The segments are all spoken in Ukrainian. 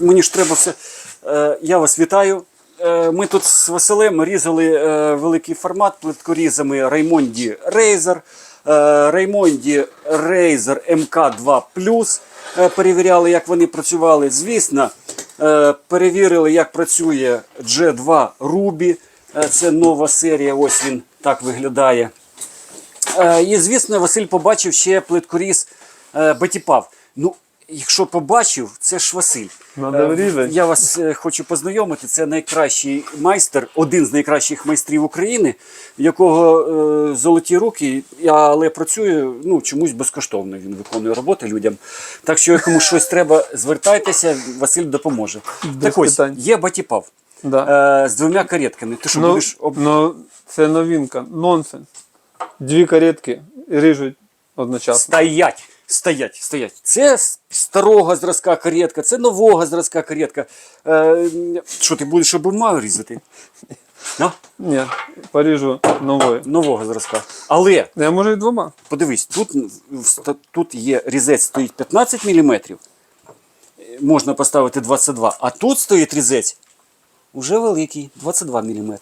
мені ж треба все. Е, я вас вітаю. Е, ми тут з Василем різали е, великий формат плиткорізами Раймонді Razer. Раймонді Razer MK2 Е, перевіряли, як вони працювали. Звісно, перевірили, як працює G2 Ruby. Це нова серія. Ось він так виглядає. І, звісно, Василь побачив ще плиткоріз Батіпав. Ну, якщо побачив, це ж Василь. Е. Я вас е, хочу познайомити. Це найкращий майстер, один з найкращих майстрів України, в якого е, золоті руки, але працює ну, чомусь безкоштовно. Він виконує роботи людям. Так що, якому щось треба, звертайтеся, Василь допоможе. Без так ось, питань. є Батіпав Да. е, з двома каретками. Ти що ну, будеш об... ну, це новинка, нонсенс. Дві каретки ріжуть одночасно. Стоять, стоять, стоять. Це старого зразка каретка, це нового зразка каретка. Е, що ти будеш обома різати? Ну, Ні, поріжу новою. нового зразка. Але Я можу і двома. подивись, тут, тут є різець стоїть 15 мм, можна поставити 22, а тут стоїть різець уже великий, 22 мм.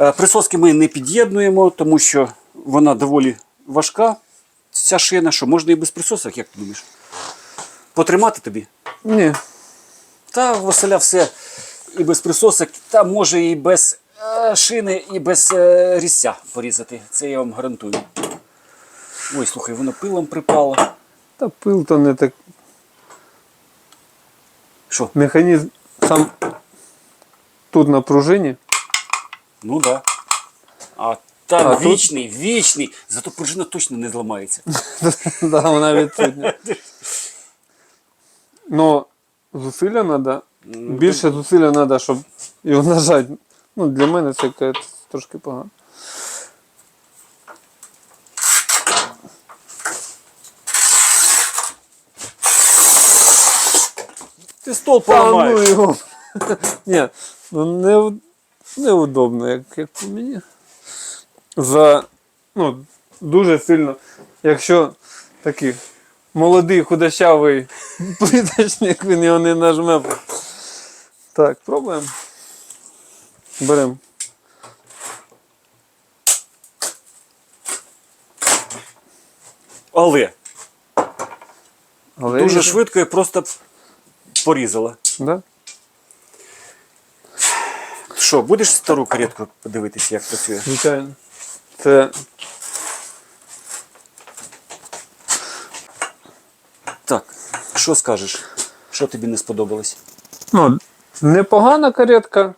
Е, Присоски ми не під'єднуємо, тому що вона доволі важка, ця шина, що можна і без присосок, як ти думаєш? Потримати тобі? Ні. Та Василя все і без присосок, та може і без е, шини, і без е, різця порізати. Це я вам гарантую. Ой, слухай, воно пилом припало. Та пил то не так. Що? Механізм сам тут на пружині. Ну да. А там А тут- вічний, вічний. Зато пружина точно не зламається. да, вона відсутня. Ну, зусилля треба. Більше зусилля треба, щоб його нажати. Ну, для мене це трошки погано. Ти стол ну поламаєш. Ні, ну не, неудобно, як, як по мені. За, ну, дуже сильно, якщо такий молодий худощавий плиточник, він його не нажме. Так, пробуємо. Беремо. Але Але дуже швидко і просто порізала. Да? Що, будеш стару каретку подивитися, як працює? Звичайно. Це Так, що скажеш? Що тобі не сподобалось? ну, непогана каретка,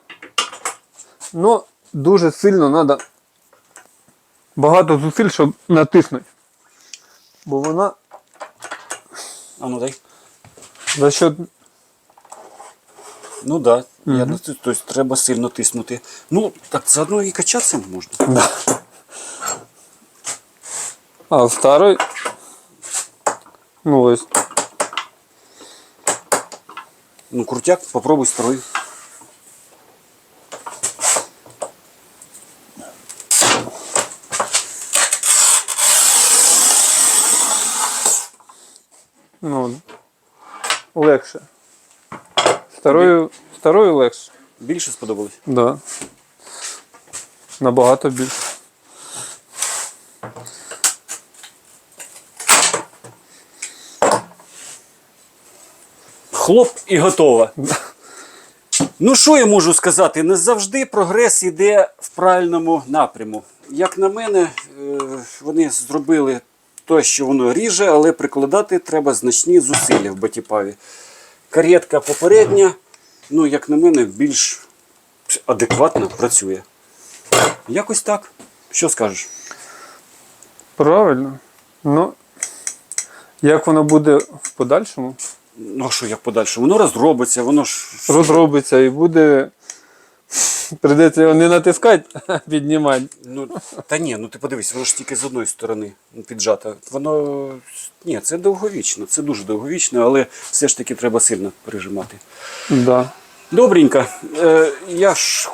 але дуже сильно треба багато зусиль, щоб натиснути. Бо вона А ну дай. за счет. Ну так. Да. Ну, тобто треба сильно тиснути. Ну, так заодно і качатися можна. Да. А в старой. Ну ось. Ну, крутяк, попробуй старий. Ну, легше. Старою, старою легше. Більше сподобалось? Да. Набагато більше. Хлоп і готово. Ну, що я можу сказати? Не завжди прогрес йде в правильному напряму. Як на мене, е, вони зробили те, що воно ріже, але прикладати треба значні зусилля в Батіпаві. Каретка попередня, ну, як на мене, більш адекватно працює. Якось так. Що скажеш? Правильно. Ну, як воно буде в подальшому? Ну, а що як подальше? Воно розробиться, воно ж. Розробиться і буде. Придеться його не натискати, а піднімати. Ну, та ні, ну ти подивись, воно ж тільки з одної сторони піджато. Воно. Ні, це довговічно, це дуже довговічно, але все ж таки треба сильно прижимати. Да. Добренько. Е, я ж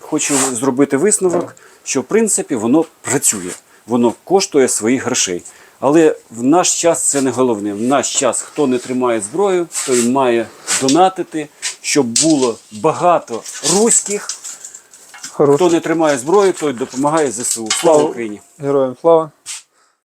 хочу зробити висновок, що в принципі воно працює, воно коштує своїх грошей. Але в наш час це не головне. В наш час хто не тримає зброю, той має донатити, щоб було багато руських. Хорош. Хто не тримає зброю, той допомагає ЗСУ. Слава Україні! Героям слава.